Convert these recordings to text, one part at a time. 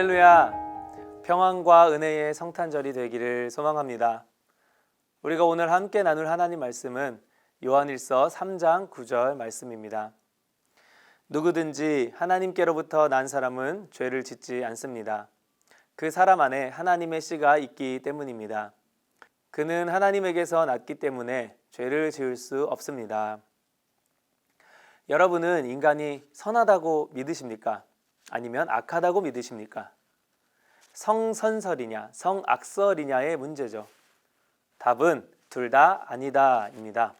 할렐루야. 평안과 은혜의 성탄절이 되기를 소망합니다. 우리가 오늘 함께 나눌 하나님 말씀은 요한일서 3장 9절 말씀입니다. 누구든지 하나님께로부터 난 사람은 죄를 짓지 않습니다. 그 사람 안에 하나님의 씨가 있기 때문입니다. 그는 하나님에게서 났기 때문에 죄를 지을 수 없습니다. 여러분은 인간이 선하다고 믿으십니까? 아니면 악하다고 믿으십니까? 성선설이냐, 성악설이냐의 문제죠. 답은 둘 다 아니다입니다.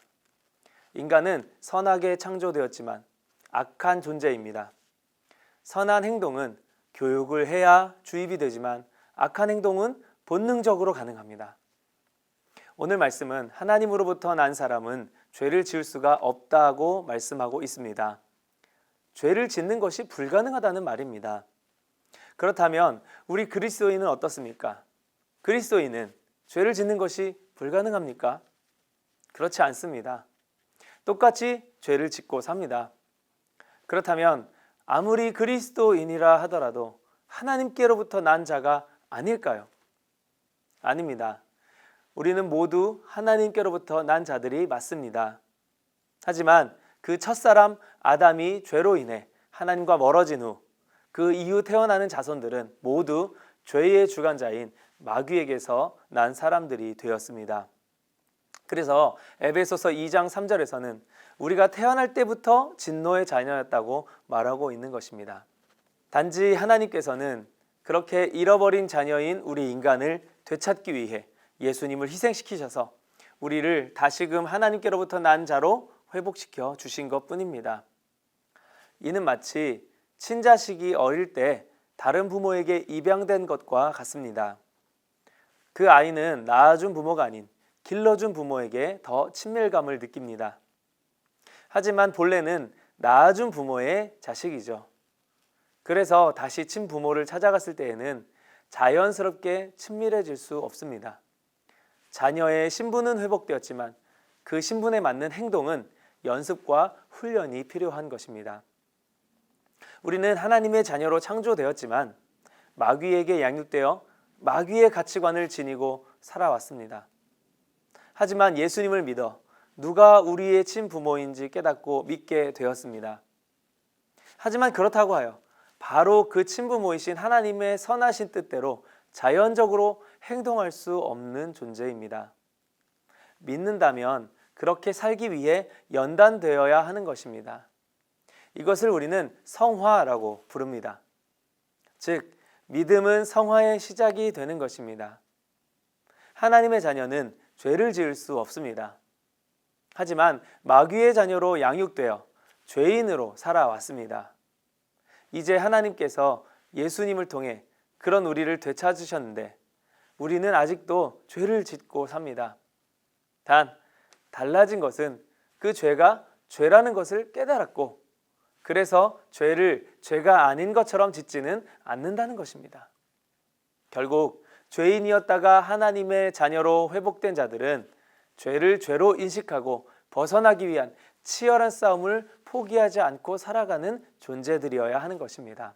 인간은 선하게 창조되었지만 악한 존재입니다. 선한 행동은 교육을 해야 주입이 되지만 악한 행동은 본능적으로 가능합니다. 오늘 말씀은 하나님으로부터 난 사람은 죄를 지을 수가 없다고 말씀하고 있습니다. 죄를 짓는 것이 불가능하다는 말입니다. 그렇다면 우리 그리스도인은 어떻습니까? 그리스도인은 죄를 짓는 것이 불가능합니까? 그렇지 않습니다. 똑같이 죄를 짓고 삽니다. 그렇다면 아무리 그리스도인이라 하더라도 하나님께로부터 난 자가 아닐까요? 아닙니다. 우리는 모두 하나님께로부터 난 자들이 맞습니다. 하지만 그 첫사람 아담이 죄로 인해 하나님과 멀어진 후 그 이후 태어나는 자손들은 모두 죄의 주관자인 마귀에게서 난 사람들이 되었습니다. 그래서 에베소서 2장 3절에서는 우리가 태어날 때부터 진노의 자녀였다고 말하고 있는 것입니다. 단지 하나님께서는 그렇게 잃어버린 자녀인 우리 인간을 되찾기 위해 예수님을 희생시키셔서 우리를 다시금 하나님께로부터 난 자로 회복시켜 주신 것 뿐입니다. 이는 마치 친자식이 어릴 때 다른 부모에게 입양된 것과 같습니다. 그 아이는 낳아준 부모가 아닌 길러준 부모에게 더 친밀감을 느낍니다. 하지만 본래는 낳아준 부모의 자식이죠. 그래서 다시 친부모를 찾아갔을 때에는 자연스럽게 친밀해질 수 없습니다. 자녀의 신분은 회복되었지만 그 신분에 맞는 행동은 연습과 훈련이 필요한 것입니다. 우리는 하나님의 자녀로 창조되었지만 마귀에게 양육되어 마귀의 가치관을 지니고 살아왔습니다. 하지만 예수님을 믿어 누가 우리의 친부모인지 깨닫고 믿게 되었습니다. 하지만 그렇다고 하여 바로 그 친부모이신 하나님의 선하신 뜻대로 자연적으로 행동할 수 없는 존재입니다. 믿는다면 그렇게 살기 위해 연단되어야 하는 것입니다. 이것을 우리는 성화라고 부릅니다. 즉, 믿음은 성화의 시작이 되는 것입니다. 하나님의 자녀는 죄를 지을 수 없습니다. 하지만 마귀의 자녀로 양육되어 죄인으로 살아왔습니다. 이제 하나님께서 예수님을 통해 그런 우리를 되찾으셨는데 우리는 아직도 죄를 짓고 삽니다. 단, 달라진 것은 그 죄가 죄라는 것을 깨달았고 그래서 죄를 죄가 아닌 것처럼 짓지는 않는다는 것입니다. 결국 죄인이었다가 하나님의 자녀로 회복된 자들은 죄를 죄로 인식하고 벗어나기 위한 치열한 싸움을 포기하지 않고 살아가는 존재들이어야 하는 것입니다.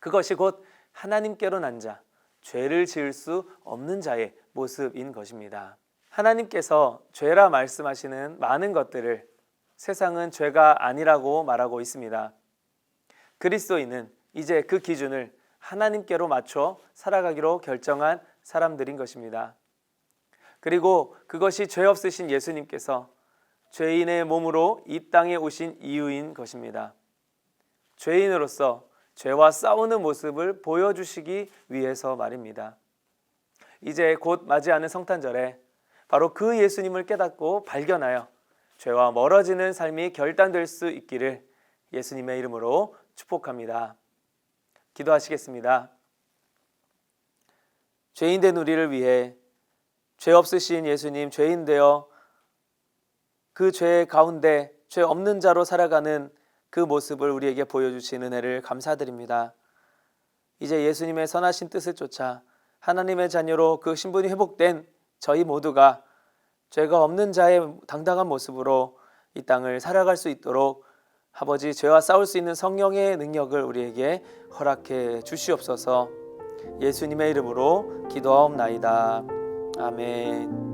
그것이 곧 하나님께로 난 자, 죄를 지을 수 없는 자의 모습인 것입니다. 하나님께서 죄라 말씀하시는 많은 것들을 세상은 죄가 아니라고 말하고 있습니다. 그리스도인은 이제 그 기준을 하나님께로 맞춰 살아가기로 결정한 사람들인 것입니다. 그리고 그것이 죄 없으신 예수님께서 죄인의 몸으로 이 땅에 오신 이유인 것입니다. 죄인으로서 죄와 싸우는 모습을 보여주시기 위해서 말입니다. 이제 곧 맞이하는 성탄절에 바로 그 예수님을 깨닫고 발견하여 죄와 멀어지는 삶이 결단될 수 있기를 예수님의 이름으로 축복합니다. 기도하시겠습니다. 죄인 된 우리를 위해 죄 없으신 예수님 죄인 되어 그 죄 가운데 죄 없는 자로 살아가는 그 모습을 우리에게 보여주신 은혜를 감사드립니다. 이제 예수님의 선하신 뜻을 쫓아 하나님의 자녀로 그 신분이 회복된 저희 모두가 죄가 없는 자의 당당한 모습으로 이 땅을 살아갈 수 있도록 아버지 죄와 싸울 수 있는 성령의 능력을 우리에게 허락해 주시옵소서. 예수님의 이름으로 기도하옵나이다. 아멘.